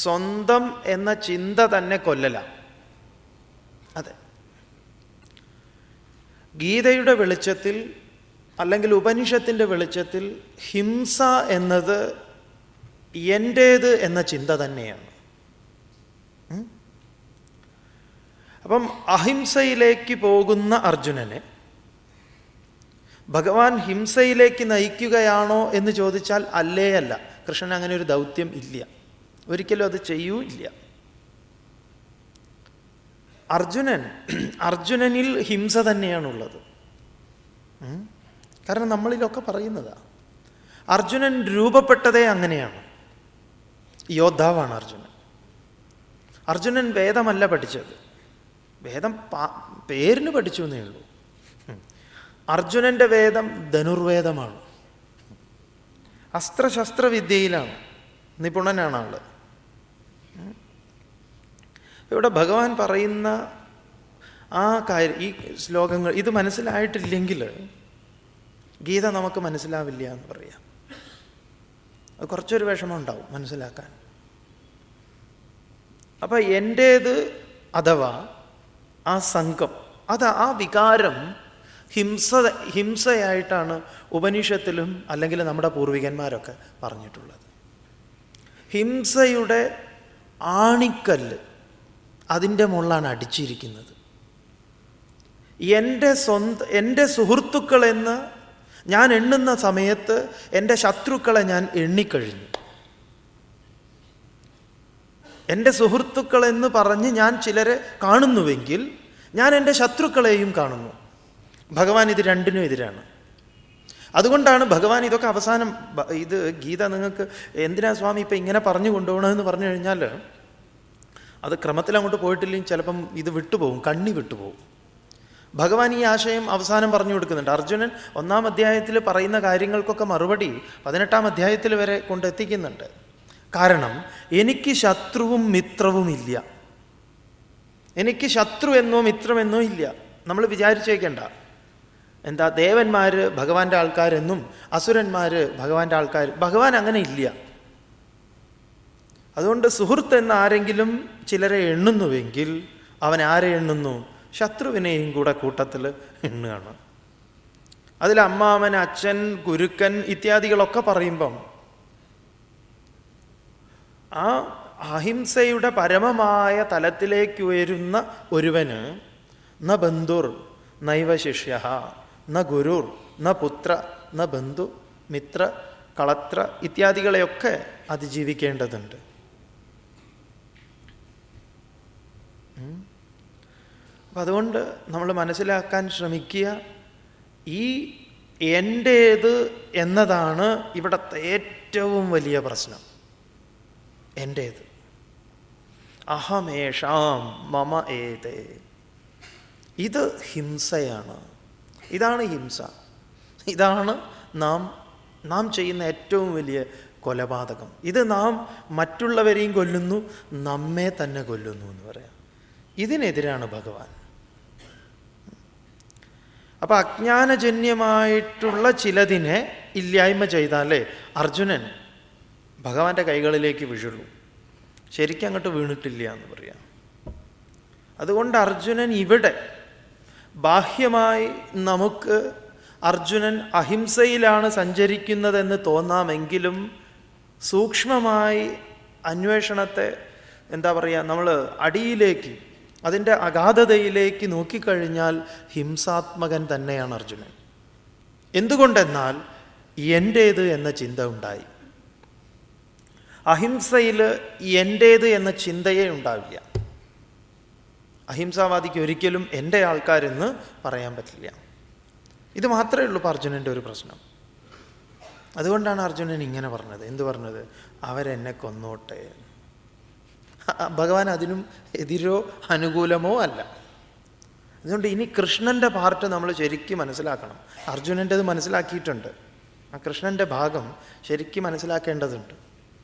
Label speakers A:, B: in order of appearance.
A: സ്വന്തം എന്ന ചിന്ത തന്നെ കൊല്ലല. അതെ. ഗീതയുടെ വെളിച്ചത്തിൽ അല്ലെങ്കിൽ ഉപനിഷത്തിന്റെ വെളിച്ചത്തിൽ ഹിംസ എന്നത് എന്റേത് എന്ന ചിന്ത തന്നെയാണ്. അപ്പം അഹിംസയിലേക്ക് പോകുന്ന അർജുനനെ ഭഗവാൻ ഹിംസയിലേക്ക് നയിക്കുകയാണോ എന്ന് ചോദിച്ചാൽ അല്ലേ അല്ല കൃഷ്ണൻ അങ്ങനെ ഒരു ദൗത്യം ഇല്ല. ഒരിക്കലും അത് ചെയ്യൂ ഇല്ല അർജുനൻ അർജുനനിൽ ഹിംസ തന്നെയാണുള്ളത്? കാരണം നമ്മളിലൊക്കെ പറയുന്നതാ. അർജുനൻ രൂപപ്പെട്ടതേ അങ്ങനെയാണ്. യോദ്ധാവാണ് അർജുനൻ. അർജുനൻ വേദമല്ല പഠിച്ചത്. വേദം പേരിന് പഠിച്ചു എന്നേ ഉള്ളൂ. അർജുനന്റെ വേദം ധനുർവേദമാണ്. അസ്ത്രശസ്ത്രവിദ്യയിലാണ്. നിപുണനാണ് ആൾ. ഇവിടെ ഭഗവാൻ പറയുന്ന ആ കാര്യം ഈ ശ്ലോകങ്ങൾ ഇത് മനസ്സിലായിട്ടില്ലെങ്കിൽ ഗീത നമുക്ക് മനസ്സിലാവില്ല എന്ന് പറയാം. അത് കുറച്ചൊരു വിഷമം ഉണ്ടാവും മനസ്സിലാക്കാൻ. അപ്പം എന്റേത് അഥവാ ആ സംഘം അത് ആ വികാരം ഹിംസ ഹിംസയായിട്ടാണ് ഉപനിഷത്തിലും അല്ലെങ്കിൽ നമ്മുടെ പൂർവികന്മാരൊക്കെ പറഞ്ഞിട്ടുള്ളത്. ഹിംസയുടെ ആണിക്കല്ല് അതിന്റെ മുകളിലാണ് അടിച്ചിരിക്കുന്നത്. എന്റെ സ്വന്ത എന്റെ സുഹൃത്തുക്കളെന്ന് ഞാൻ എണ്ണുന്ന സമയത്ത് എന്റെ ശത്രുക്കളെ ഞാൻ എണ്ണിക്കഴിഞ്ഞു. എന്റെ സുഹൃത്തുക്കളെന്ന് പറഞ്ഞ് ഞാൻ ചിലരെ കാണുന്നുവെങ്കിൽ ഞാൻ എന്റെ ശത്രുക്കളെയും കാണുന്നു. ഭഗവാൻ ഇത് രണ്ടിനും എതിരാണ്. അതുകൊണ്ടാണ് ഭഗവാൻ ഇതൊക്കെ അവസാനം ഇത് ഗീത നിങ്ങൾക്ക് എന്തിനാ സ്വാമി ഇപ്പം ഇങ്ങനെ പറഞ്ഞു കൊണ്ടുപോകണമെന്ന് പറഞ്ഞു കഴിഞ്ഞാൽ അത് ക്രമത്തിൽ അങ്ങോട്ട് പോയിട്ടില്ലെങ്കിൽ ചിലപ്പം ഇത് വിട്ടുപോകും കണ്ണി വിട്ടുപോകും. ഭഗവാൻ ഈ ആശയം അവസാനം പറഞ്ഞു കൊടുക്കുന്നുണ്ട്. അർജുനൻ ഒന്നാം അധ്യായത്തിൽ പറയുന്ന കാര്യങ്ങൾക്കൊക്കെ മറുപടി പതിനെട്ടാം അധ്യായത്തിൽ വരെ കൊണ്ടെത്തിക്കുന്നുണ്ട്. കാരണം എനിക്ക് ശത്രുവും മിത്രവും ഇല്ല. എനിക്ക് ശത്രു എന്നോ മിത്രമെന്നോ ഇല്ല. നമ്മൾ വിചാരിച്ചേക്കണ്ട എന്താ ദേവന്മാർ ഭഗവാന്റെ ആൾക്കാരെന്നും അസുരന്മാർ ഭഗവാന്റെ ആൾക്കാർ ഭഗവാൻ അങ്ങനെ ഇല്ല. അതുകൊണ്ട് സുഹൃത്ത് എന്ന ആരെങ്കിലും ചിലരെ എണ്ണുന്നുവെങ്കിൽ അവൻ ആരെ എണ്ണുന്നു? ശത്രുവിനെയും കൂടെ കൂട്ടത്തിൽ എണ്ണുകയാണ്. അതിൽ അമ്മാവൻ അച്ഛൻ ഗുരുക്കൻ ഇത്യാദികളൊക്കെ പറയുമ്പം ആ അഹിംസയുടെ പരമമായ തലത്തിലേക്ക് ഉയരുന്ന ഒരുവന് ന ബന്ധുർ നൈവ ശിഷ്യ ന ഗുരുർ ന പുത്ര ന ബന്ധു മിത്ര കളത്ര ഇത്യാദികളെയൊക്കെ അതിജീവിക്കേണ്ടതുണ്ട്. അപ്പം അതുകൊണ്ട് നമ്മൾ മനസ്സിലാക്കാൻ ശ്രമിക്കുക ഈ എന്റേത് എന്നതാണ് ഇവിടുത്തെ ഏറ്റവും വലിയ പ്രശ്നം. എന്റേത് അഹമേഷാം മമ ഏതേ. ഇത് ഹിംസയാണ്. ഇതാണ് ഹിംസ. ഇതാണ് നാം നാം ചെയ്യുന്ന ഏറ്റവും വലിയ കൊലപാതകം. ഇത് നാം മറ്റുള്ളവരെയും കൊല്ലുന്നു നമ്മെ തന്നെ കൊല്ലുന്നു എന്ന് പറയാം. ഇതിനെതിരാണ് ഭഗവാൻ. അപ്പൊ അജ്ഞാനജന്യമായിട്ടുള്ള ചിലതിനെ ഇല്ലായ്മ ചെയ്താലേ അർജുനൻ ഭഗവാന്റെ കൈകളിലേക്ക് വീഴുള്ളൂ. ശരിക്കും അങ്ങോട്ട് വീണിട്ടില്ല എന്ന് പറയാം. അതുകൊണ്ട് അർജുനൻ ഇവിടെ ബാഹ്യമായി നമുക്ക് അർജുനൻ അഹിംസയിലാണ് സഞ്ചരിക്കുന്നതെന്ന് തോന്നാമെങ്കിലും സൂക്ഷ്മമായി അന്വേഷണത്തെ എന്താ പറയുക നമ്മൾ അടിയിലേക്ക് അതിന്റെ അഗാധതയിലേക്ക് നോക്കിക്കഴിഞ്ഞാൽ ഹിംസാത്മകൻ തന്നെയാണ് അർജുനൻ. എന്തുകൊണ്ടെന്നാൽ എന്റേത് എന്ന ചിന്ത ഉണ്ടായി. അഹിംസയിൽ എന്റേത് എന്ന ചിന്തയേ ഉണ്ടാവില്ല. അഹിംസാവാദിക്ക് ഒരിക്കലും എന്റെ ആൾക്കാരെന്ന് പറയാൻ പറ്റില്ല. ഇത് മാത്രമേ ഉള്ളൂ അർജുനന്റെ ഒരു പ്രശ്നം. അതുകൊണ്ടാണ് അർജുനൻ ഇങ്ങനെ പറഞ്ഞത്. എന്ത് പറഞ്ഞത്? അവരെന്നെ കൊന്നോട്ടെ ഭഗവാൻ അതിനും എതിരോ അനുകൂലമോ അല്ല. അതുകൊണ്ട് ഇനി കൃഷ്ണന്റെ പാർട്ട് നമ്മൾ ശരിക്കും മനസ്സിലാക്കണം. അർജുനന്റെത് മനസ്സിലാക്കിയിട്ടുണ്ട്. ആ കൃഷ്ണന്റെ ഭാഗം ശരിക്കും മനസ്സിലാക്കേണ്ടതുണ്ട്.